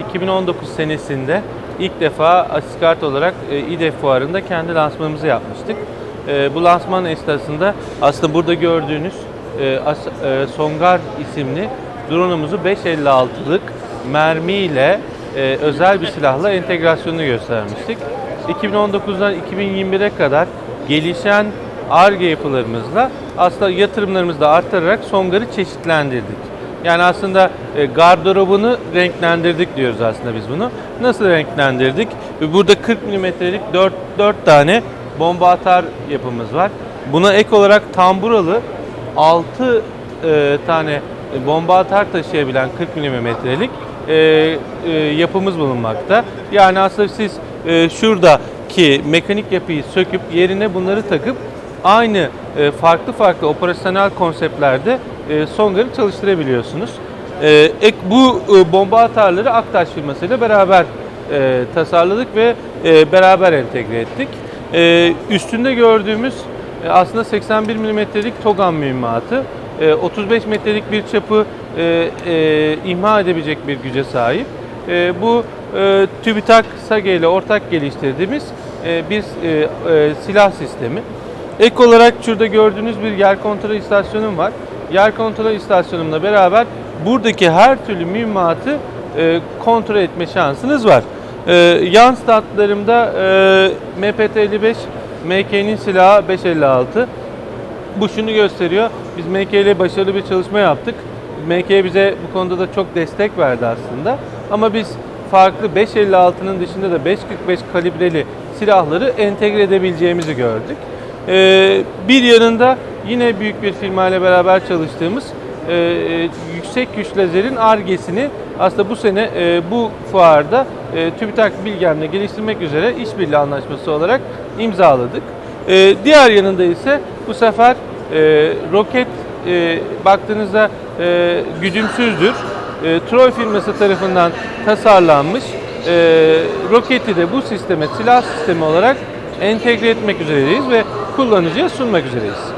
2019 senesinde ilk defa Asiskart olarak e, İDEF fuarında kendi lansmanımızı yapmıştık. E, Bu lansman esnasında aslında burada gördüğünüz e, Songar isimli drone'umuzu 556'lık mermiyle özel bir silahla entegrasyonunu göstermiştik. 2019'dan 2021'e kadar gelişen ARGE yapılarımızla aslında yatırımlarımızı da arttırarak Songar'ı çeşitlendirdik. Yani aslında e, gardırobunu renklendirdik diyoruz aslında biz bunu. Nasıl renklendirdik? Burada 40 milimetrelik 4, 4 tane bomba atar yapımız var. Buna ek olarak tamburalı 6 e, tane bomba atar taşıyabilen 40 milimetrelik e, e, yapımız bulunmakta. Yani aslında siz e, şuradaki mekanik yapıyı söküp yerine bunları takıp aynı farklı farklı operasyonel konseptlerde e, Songar'ı çalıştırabiliyorsunuz. E, ek, bu e, bomba atarları Aktaş firmasıyla beraber e, tasarladık ve beraber entegre ettik. Üstünde gördüğümüz aslında 81 milimetrelik Togan mühimmatı, e, 35 metrelik bir çapı imha edebilecek bir güce sahip. Bu e, TÜBİTAK SAGE ile ortak geliştirdiğimiz bir silah sistemi. Ek olarak şurada gördüğünüz bir yer kontrol istasyonum var. Yer kontrol istasyonumla beraber buradaki her türlü mühimmatı e, kontrol etme şansınız var. E, yan statlarımda e, MPT-55 MK'nin silahı 556. Bu şunu gösteriyor. Biz MK ile başarılı bir çalışma yaptık. MK bize bu konuda da çok destek verdi aslında. Ama biz farklı 556'nın dışında da 545 kalibreli silahları entegre edebileceğimizi gördük. Ee, bir yanında yine büyük bir firmayla beraber çalıştığımız e, e, yüksek güç lazerin argesini aslında bu sene e, bu fuarda e, TÜBİTAK Bilgem'le geliştirmek üzere işbirliği anlaşması olarak imzaladık. E, diğer yanında ise bu sefer e, roket e, baktığınızda e, güdümsüzdür. E, Troy firması tarafından tasarlanmış e, roketi de bu sisteme silah sistemi olarak entegre etmek üzereyiz ve kullanıcıya sunmak üzereyiz.